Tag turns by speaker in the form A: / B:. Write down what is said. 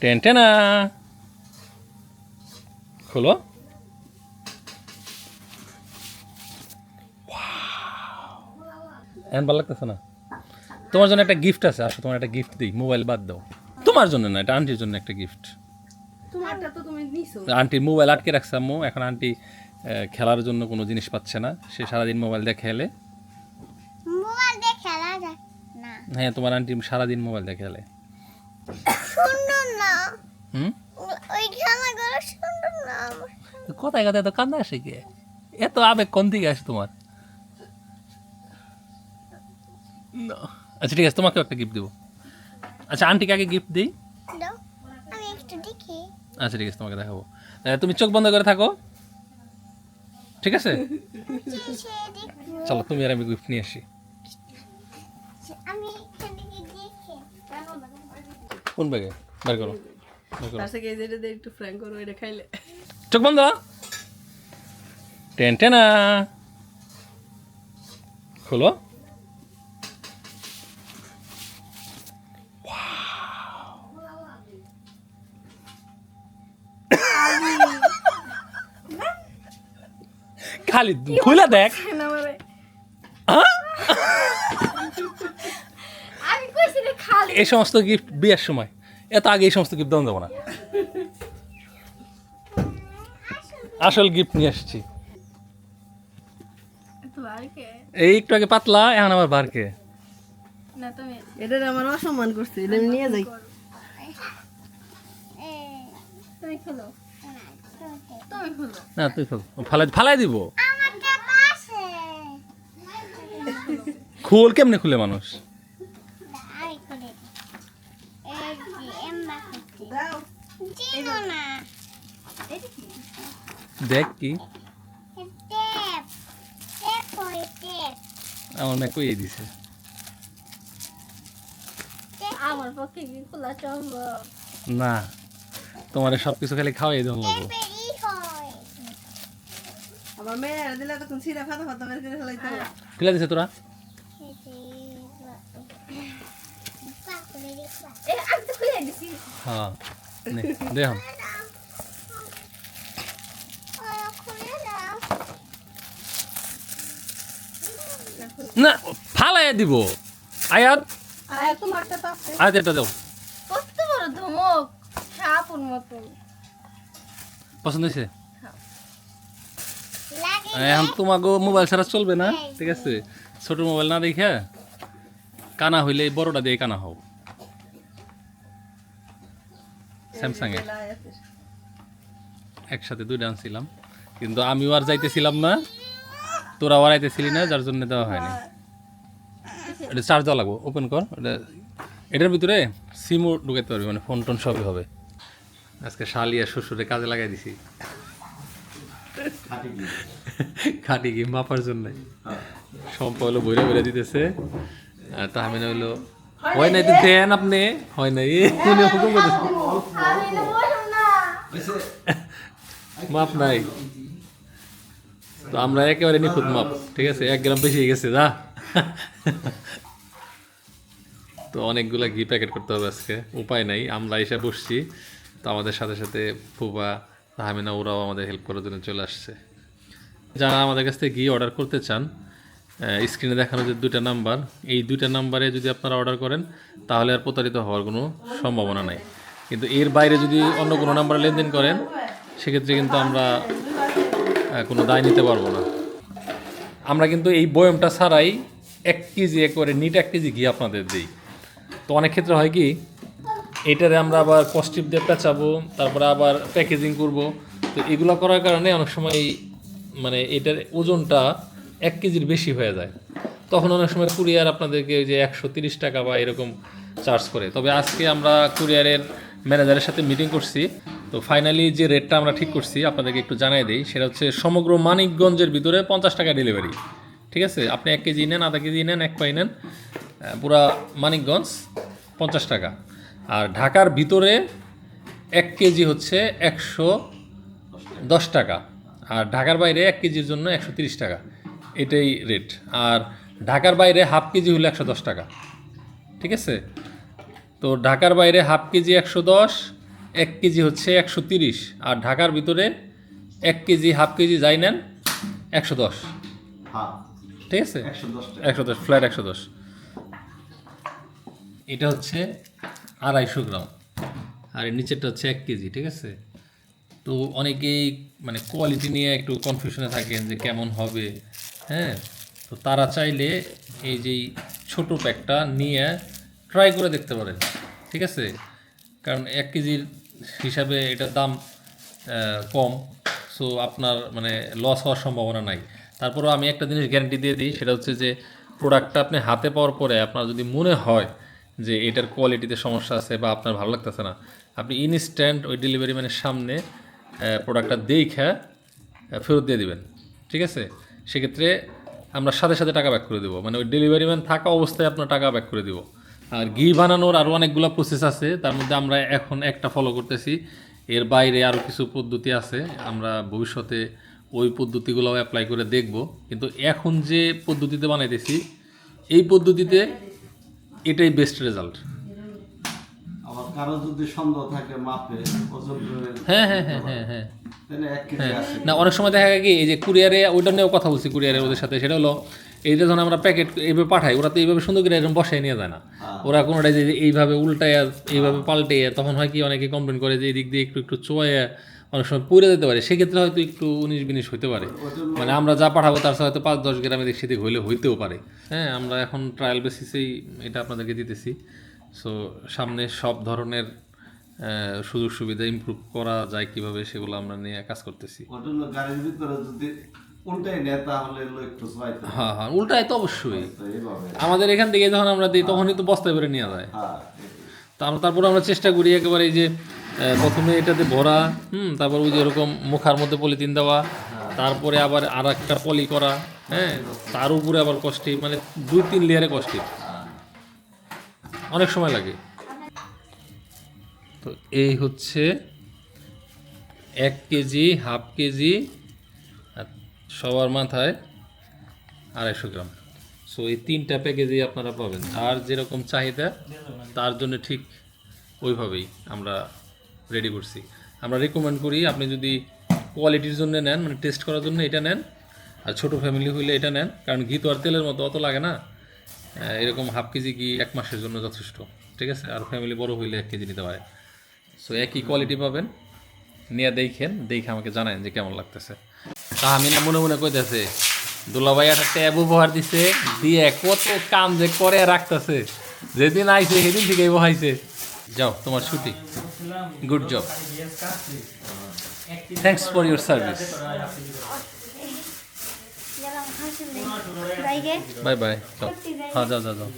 A: Ten টেনা খোলো। এখন ভালো লাগতেছে না। তোমার জন্য একটা গিফট আছে আসো তোমার একটা গিফট দিই মোবাইল বাদ দাও। তোমার জন্য না এটা আন্টির জন্য একটা গিফট
B: তোমারটা তো তুমি নিছো।
A: আন্টির মোবাইল আটকে রাখছে আম্মু। এখন আন্টি খেলার জন্য কোনো জিনিস পাচ্ছে না। সে সারাদিন মোবাইল দিয়ে খেলে। হ্যাঁ তোমার আন্টি সারাদিন মোবাইল দিয়ে খেলে।
C: না।
A: হুম?
C: ওই সুন্দর না
A: কোথায় কোথায় এত কান্না আসে কে? এত আবেগ কোন দিকে আসে তোমার? আচ্ছা ঠিক আছে তোমাকেও একটা গিফট দেবো। আচ্ছা আন্টিকে আগে গিফট দিই? আচ্ছা ঠিক আছে তোমাকে দেখাবো। তুমি চোখ বন্ধ করে থাকো। ঠিক আছে? চলো তুমি আর আমি গিফট নিয়ে আসি। কোন ব্যাগে বের করো।
B: তার থেকে এই যেটা দিয়ে একটু এটা খাইলে।
A: চোখ বন্ধ? টেন টেনা। খোলো। খালি খুলে দেখ। হ্যাঁ? এই সমস্ত গিফট বিয়ের সময়। এত আগে এই সমস্ত গিফট দেওয়া যাব না। আসল গিফট নিয়ে আসছি। এই একটু আগে পাতলা এখন আবার বারকে
B: না এটা আমার অসম্মান করছে এটা নিয়ে যাই।
A: না তুই খোল। ফালাই ফালাই দিব। খুল কেমনে খুলে মানুষ
C: আমি করে দিই। এই যে এম্মা করতে
B: দাও
C: চিনো না
A: দেখ কি? আমার মেয়ে কইয়ে দিছে।
B: আমার পক্ষে কি খোলা সম্ভব?
A: না তোমার সব কিছু খালি খাওয়াই দেওয়া লাগবো
B: আমার মেয়ে দিলে তখন ছিঁড়া ফাতা ফাতা বের করে ফেলাইতে
A: খুলে দিছে তোরা। হ্যাঁ। নে, দে।
C: ওরা
A: না ফালাই দিব। আয়াত?
B: তোমারটা তো আছে।
A: আয়াত এটা দাও।
B: কত বড় ধমক? সাপুর মতন
A: পছন্দ হয়েছে?
C: লাগে
A: এখন তোমাকে মোবাইল ছাড়া চলবে না ঠিক আছে? ছোট মোবাইল না দেখে কানা হইলে বড়টা দিয়ে কানা হও। স্যামসাং এর একসাথে দুইটা আনছিলাম। কিন্তু আমিও আর যাইতেছিলাম না। তোরাও আর আইতেছিলি না যার জন্য দেওয়া হয়নি। এটা চার্জ দেওয়া লাগবো। ওপেন কর। এটা এটার ভিতরে সিমও ঢুকাতে পারবি মানে ফোন টোন সবই হবে। আজকে শালিয়া শ্বশুরে কাজে লাগাই দিছি। খাটি কি মাপার জন্য। সম্পা হলো বইরা বইরা দিতেছে। আর তাহমিনা হইল হয় নাই দেন আপনি হয় নাই উনি হুকুম করতেছে মাপ নাই তো আমরা একেবারে নিখুঁত মাপ ঠিক আছে এক গ্রাম বেশি হয়ে গেছে যা তো অনেকগুলা ঘি প্যাকেট করতে হবে আজকে উপায় নাই আমরা এসে বসছি তো আমাদের সাথে সাথে ফুবা তাহমিনা ওরাও আমাদের হেল্প করার জন্য চলে আসছে যারা আমাদের কাছ থেকে ঘি অর্ডার করতে চান স্ক্রিনে দেখানো যে দুইটা নাম্বার এই দুইটা নাম্বারে যদি আপনারা অর্ডার করেন, তাহলে আর প্রতারিত হওয়ার কোনো সম্ভাবনা নাই। কিন্তু এর বাইরে যদি অন্য কোনো নাম্বারে লেনদেন করেন, সেক্ষেত্রে কিন্তু আমরা কোনো দায় নিতে পারব না। আমরা কিন্তু এই বয়মটা ছাড়াই এক কেজি একবারে নিট এক কেজি ঘি আপনাদের দিই। তো অনেক ক্ষেত্রে হয় কি, এটারে আমরা আবার কস্টিপ দিয়ে পেঁচাবো, তারপরে আবার প্যাকেজিং করব। তো এগুলো করার কারণে অনেক সময় মানে এটার ওজনটা এক কেজির বেশি হয়ে যায়। তখন অনেক সময় কুরিয়ার আপনাদেরকে যে একশো তিরিশ টাকা বা এরকম চার্জ করে। তবে আজকে আমরা কুরিয়ারের ম্যানেজারের সাথে মিটিং করছি। তো ফাইনালি যে রেটটা আমরা ঠিক করছি, আপনাদেরকে একটু জানাই দিই, সেটা হচ্ছে সমগ্র মানিকগঞ্জের ভিতরে পঞ্চাশ টাকা ডেলিভারি ঠিক আছে? আপনি এক কেজি নেন, আধা কেজি নেন, এক পাই নেন পুরা মানিকগঞ্জ পঞ্চাশ টাকা। আর ঢাকার ভিতরে এক কেজি হচ্ছে একশো দশ টাকা। আর ঢাকার বাইরে এক কেজির জন্য একশো তিরিশ টাকা। এটাই রেট আর ঢাকার বাইরে হাফ কেজি হলো একশো দশ টাকা। ঠিক আছে? তো ঢাকার বাইরে হাফ কেজি একশো দশ এক কেজি হচ্ছে একশো তিরিশ। আর ঢাকার ভিতরে এক কেজি হাফ কেজি যাই নেন একশো দশ। ঠিক আছে?
D: একশো দশ
A: একশো দশ ফ্ল্যাট একশো দশ। এটা হচ্ছে আড়াইশো গ্রাম। আর এর নিচেরটা হচ্ছে এক কেজি ঠিক আছে? তো অনেকেই মানে কোয়ালিটি নিয়ে একটু কনফিউশনে থাকেন যে কেমন হবে। হ্যাঁ? তো তারা চাইলে এই যে ছোট প্যাকটা নিয়ে ট্রাই করে দেখতে পারেন, ঠিক আছে? কারণ এক কেজির হিসাবে এটার দাম কম সো আপনার মানে লস হওয়ার সম্ভাবনা নাই। তারপরেও আমি একটা জিনিস গ্যারান্টি দিয়ে দিই, সেটা হচ্ছে যে প্রোডাক্টটা আপনি হাতে পাওয়ার পরে আপনার যদি মনে হয় যে এটার কোয়ালিটিতে সমস্যা আছে বা আপনার ভালো লাগতেছে না, আপনি ইনস্ট্যান্ট ওই ডেলিভারি ম্যানের সামনে প্রোডাক্টটা দেখে ফেরত দিয়ে দিবেন, ঠিক আছে? সেক্ষেত্রে আমরা সাথে সাথে টাকা ব্যাক করে দেবো। মানে ওই ডেলিভারি ম্যান থাকা অবস্থায় আপনার টাকা ব্যাক করে দিব। আর ঘি বানানোর আরও অনেকগুলো প্রসেস আছে, তার মধ্যে আমরা এখন একটা ফলো করতেছি। এর বাইরে আরও কিছু পদ্ধতি আছে, আমরা ভবিষ্যতে ওই পদ্ধতিগুলো অ্যাপ্লাই করে দেখব। কিন্তু এখন যে পদ্ধতিতে বানাইতেছি, এই পদ্ধতিতে এটাই বেস্ট রেজাল্ট
D: কারও যদি সন্দেহ থাকে মাপে ওজন
A: হ্যাঁ হ্যাঁ হ্যাঁ হ্যাঁ হ্যাঁ না অনেক সময় দেখা যায় কি এই যে কুরিয়ারে ওইটা নিয়েও কথা বলছি কুরিয়ারে ওদের সাথে সেটা হলো এইটা যখন আমরা প্যাকেট এইভাবে পাঠাই ওরা তো এইভাবে সুন্দর করে এরকম বসায় নিয়ে যায় না। ওরা কোনোটা যে এইভাবে উল্টায় এইভাবে পাল্টে তখন হয় কি অনেকে কমপ্লেন করে যে এই দিক দিয়ে একটু একটু চোয়ে অনেক সময় পুড়ে যেতে পারে। সেক্ষেত্রে হয়তো একটু উনিশ বিনিশ হইতে পারে। মানে আমরা যা পাঠাবো তার সাথে হয়তো পাঁচ দশ দিক সেদিক হইলে হইতেও পারে। হ্যাঁ আমরা এখন ট্রায়াল বেসিসেই এটা আপনাদেরকে দিতেছি। সো সামনে সব ধরনের সুযোগ সুবিধা ইমপ্রুভ করা যায় কীভাবে সেগুলো আমরা নিয়ে কাজ করতেছি।
D: নেয়
A: হ্যাঁ। হ্যাঁ উল্টায় তো অবশ্যই। আমাদের এখান থেকে যখন আমরা দিই তখনই তো বস্তায় করে নেওয়া যায়।
D: হ্যাঁ
A: তা আমরা তারপরে আমরা চেষ্টা করি একেবারে এই যে প্রথমে এটাতে ভরা হুম তারপর ওই মুখার মধ্যে পলিথিন দেওয়া তারপরে আবার আর একটা পলি করা হ্যাঁ তার উপরে আবার কষ্টি মানে দুই তিন লেয়ারে কষ্টি। অনেক সময় লাগে। তো এই হচ্ছে এক কেজি, হাফ কেজি সবার মাথায় আড়াইশো গ্রাম। সো এই তিনটা প্যাকেজই আপনারা পাবেন। আর যেরকম চাহিদা, তার জন্য ঠিক ওইভাবেই আমরা রেডি করছি। আমরা রেকমেন্ড করি, আপনি যদি কোয়ালিটির জন্য নেন মানে টেস্ট করার জন্য এটা নেন, আর ছোট ফ্যামিলি হইলে এটা নেন, কারণ ঘি তো আর তেলের মতো অত লাগে না। এরকম হাফ কেজি কি এক মাসের জন্য যথেষ্ট? ঠিক আছে? আর ফ্যামিলি বড় হইলে এক কেজি নিতে পারে। সো একই কোয়ালিটি পাবেন। নিয়ে দেখেন, দেখে আমাকে জানান যে কেমন লাগতেছে। তা আমি না মনে মনে কইতেছে, দুলাভাই একটা ট্যাব উপহার দিছে, দিয়ে কত কাম যে করে রাখতেছে। যেদিন আইছে, সেদিন থেকে বহাইছে। যাও, তোমার ছুটি। Good job thanks for your service
C: গেলাম হাসলে বাইকে
A: বাই বাই যাও হ্যাঁ যাও যাও যাও